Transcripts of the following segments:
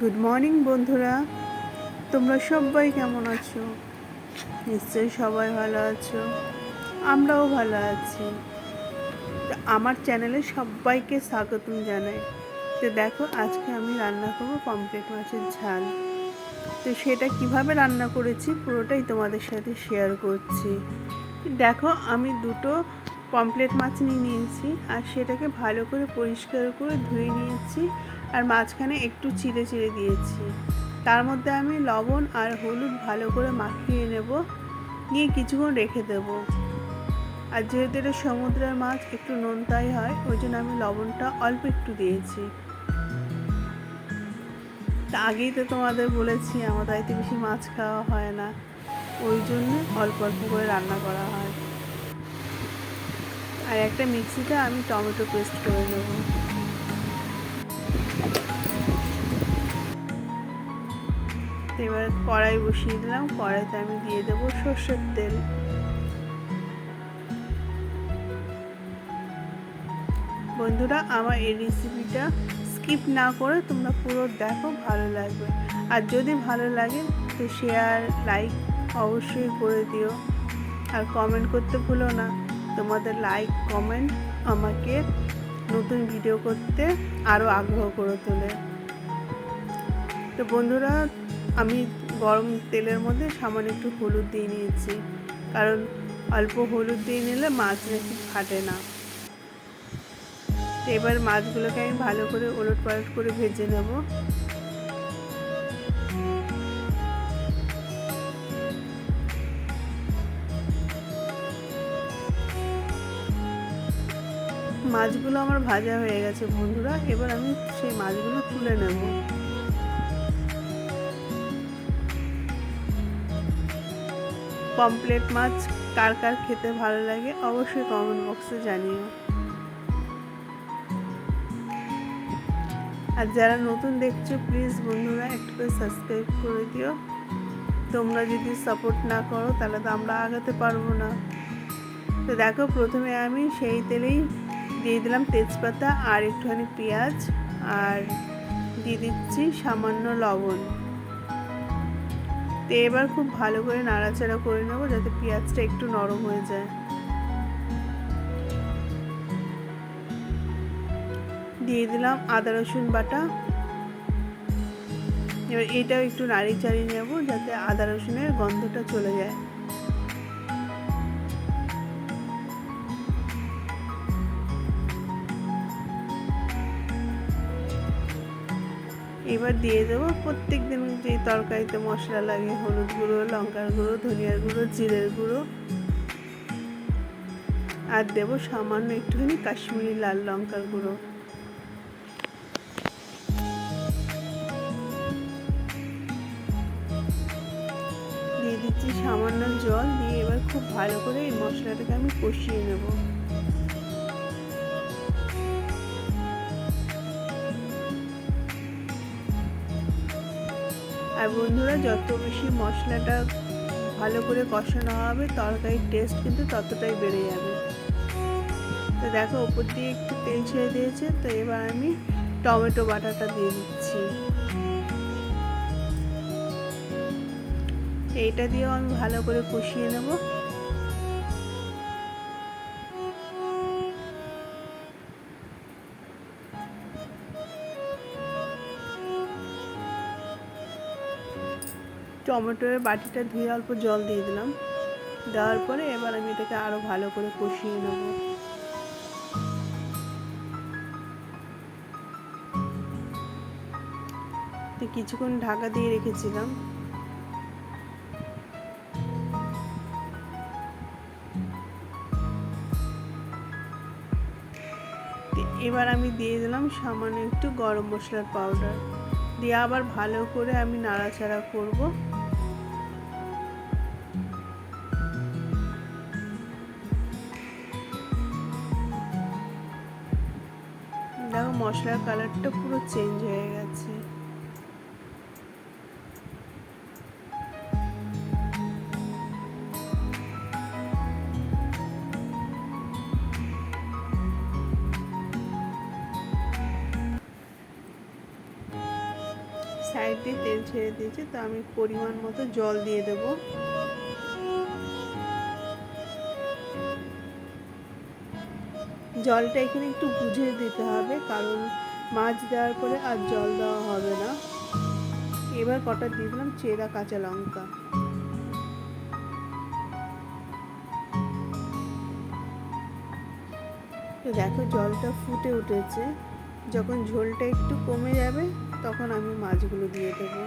Good morning বন্ধুরা। তোমরা সবাই কেমন আছো? নিশ্চয়ই সবাই ভালো আছো। আমরাও ভালো আছি। আমার চ্যানেলে সবাইকে স্বাগতম জানাই। তো দেখো, আজকে আমি রান্না করব পমফ্রেট মাছের ঝাল। তো সেটা কীভাবে রান্না করেছি পুরোটাই তোমাদের সাথে শেয়ার করছি। দেখো, আমি দুটো পমপ্লেট মাছ নিয়ে নিয়েছি আর সেটাকে ভালো করে পরিষ্কার করে ধুয়ে নিয়েছি। আর মাঝখানে একটু চিড়ে চিড়ে দিয়েছি। তার মধ্যে আমি লবণ আর হলুদ ভালো করে মাখিয়ে নেব। নিয়ে কিছুক্ষণ রেখে দেব। আর যেহেতু এটা সমুদ্রের মাছ, একটু নোনতাই হয়, ওই জন্য আমি লবণটা অল্প একটু দিয়েছি। তা আগেই তো তোমাদের বলেছি, আমার বাড়িতে বেশি মাছ খাওয়া হয় না। ওই জন্য অল্প অল্প করে রান্না করা হয়। আর একটা মিক্সিতে আমি টমেটো পেস্ট করে নেব। এবার কড়াই বসিয়ে দিলাম। কড়াইতে আমি দিয়ে দেবো সর্ষের তেল। বন্ধুরা, আমার এই রেসিপিটা স্কিপ না করে তোমরা পুরো দেখো, ভালো লাগবে। আর যদি ভালো লাগে, তো শেয়ার লাইক অবশ্যই করে দিও। আর কমেন্ট করতে ভুলো না। তোমাদের লাইক কমেন্ট আমাকে নতুন ভিডিও করতে আরও আগ্রহ করে তোলে। তো বন্ধুরা আমি গরম তেলের মধ্যে সামান্য একটু হলুদ দিয়ে নিয়েছি। কারণ অল্প হলুদ দিয়ে নিলে মাছ নাকি ফাটে না। এবার মাছগুলোকে আমি ভালো করে ওলট পালট করে ভেজে নেব। মাছগুলো আমার ভাজা হয়ে গেছে বন্ধুরা, এবার আমি সেই মাছগুলো তুলে নেব। পমপ্লেট মাছ কার কার খেতে ভালো লাগে অবশ্যই কমেন্ট বক্সে জানিও। আর যারা নতুন দেখছ প্লিজ বন্ধুরা একটু করে সাবস্ক্রাইব করে দিও। তোমরা যদি সাপোর্ট না করো, তাহলে তো আমরা আগাতে পারব না। তো দেখো, প্রথমে আমি সেই তেলেই দিয়ে দিলাম তেজপাতা আর একটুখানি পেঁয়াজ। আর দিয়ে দিচ্ছি সামান্য লবণ। তো এবার খুব ভালো করে নাড়াচাড়া করে নেব যাতে পেঁয়াজটা একটু নরম হয়ে যায়। দিয়ে দিলাম আদা, রসুন বাটা। এবার এটাও একটু নাড়ি চাড়িয়ে নেব যাতে আদা, রসুনের গন্ধটা চলে যায়। এবার দিয়ে দেবো। প্রত্যেক দিন যে তরকারিতে মশলা লাগে, হলুদ গুঁড়ো, লঙ্কার গুঁড়ো, ধনিয়ার গুঁড়ো, জিরের গুঁড়ো। আর দেবো সামান্য একটুখানি কাশ্মীরি লাল লঙ্কার গুঁড়ো। দিয়ে দিচ্ছি সামান্য জল, দিয়ে এবার খুব ভালো করে এই মশলাটাকে আমি কষিয়ে নেব। আর বন্ধুরা, যত বেশি মশলাটা ভালো করে কষানো হবে, তরকারির টেস্ট কিন্তু ততটাই বেড়ে যাবে। তো দেখো, ওপর দিয়ে একটু তেল ছেড়ে দিয়েছে, তো এবার আমি টমেটো বাটাটা দিয়ে দিচ্ছি। এইটা দিয়েও আমি ভালো করে কষিয়ে নেব। টমেটোর বাটিটা ধুয়ে অল্প জল দিয়ে দিলাম। দেওয়ার পরে এবার আমি এটাকে আরও ভালো করে কষিয়ে নেব। তো কিছুক্ষণ ঢাকা দিয়ে রেখেছিলাম। এবার আমি দিয়ে দিলাম সামান্য একটু গরম মশলার পাউডার দিয়ে আবার ভালো করে আমি নাড়াচাড়া করব। মশলার কালারটা পুরো চেঞ্জ হয়ে গেছে। সাইড দিয়ে তেল ছেড়ে দিয়েছে, তো আমি পরিমাণ মতো জল দিয়ে দেবো। জলটা এখানে একটু বুঝে দিতে হবে, কারণ মাছ দেওয়ার পরে আর জল দেওয়া হবে না। এবার কটা দিয়ে দিলাম চেরা কাঁচা লঙ্কা। তো দেখো জলটা ফুটে উঠেছে, যখন ঝোলটা একটু কমে যাবে, তখন আমি মাছগুলো দিয়ে দেবো।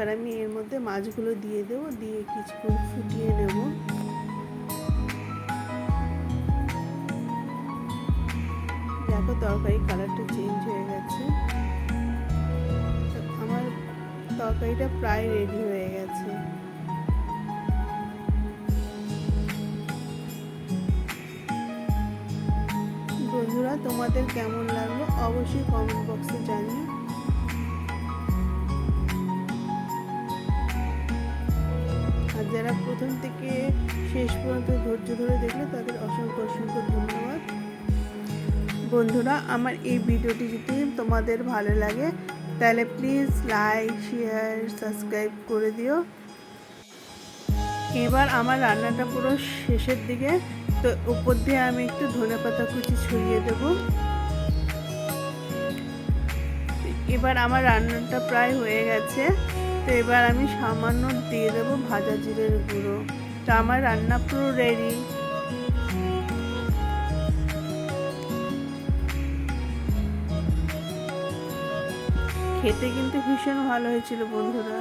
এবার আমি এর মধ্যে মাছগুলো দিয়ে দেবো, দিয়ে কিছুক্ষণ ফুটিয়ে নেব। দেখো তরকারি কালারটা চেঞ্জ হয়ে গেছে। আমার তরকারিটা প্রায় রেডি হয়ে গেছে। বন্ধুরা, তোমাদের কেমন লাগল? অবশ্যই কমেন্ট বক্সে জানিও। যারা প্রথম থেকে শেষ পর্যন্ত ধৈর্য ধরে দেখলে, তাদের অসংখ্য অসংখ্য ধন্যবাদ। বন্ধুরা, আমার এই ভিডিওটি যদি তোমাদের ভালো লাগে, তাহলে প্লিজ লাইক শেয়ার সাবস্ক্রাইব করে দিও। এবার আমার রান্নাটা পুরো শেষের দিকে, তো উপর দিয়ে আমি একটু ধনে পাতা কুচি ছড়িয়ে দেবো। এবার আমার রান্নাটা প্রায় হয়ে গেছে। তো এবার আমি সামান্য দিয়ে দেবো ভাজা জিরের গুঁড়ো। তো আমার রান্না পুরো রেডি খেতে কিন্তু ভীষণ ভালো হয়েছিল বন্ধুরা।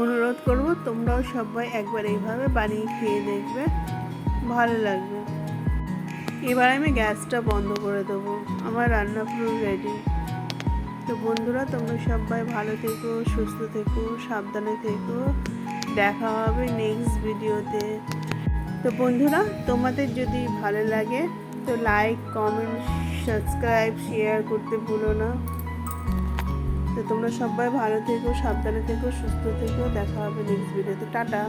অনুরোধ করব তোমরাও সবাই একবার এইভাবে বানিয়ে খেয়ে দেখবে, ভালো লাগবে। এবার আমি গ্যাসটা বন্ধ করে দেবো। আমার রান্না পুরো রেডি তো বন্ধুরা, তোমরা সবাই ভালো থেকো, সুস্থ থেকো, সাবধানে থেকো। দেখা হবে নেক্সট ভিডিওতে তো। বন্ধুরা, তোমাদের যদি ভালো লাগে, তো লাইক কমেন্ট সাবস্ক্রাইব শেয়ার করতে ভুলো না। তো তোমরা সবাই ভালো থেকো, সাবধানে থেকো, সুস্থ থেকো। দেখা হবে নেক্সট ভিডিওতে টাটা।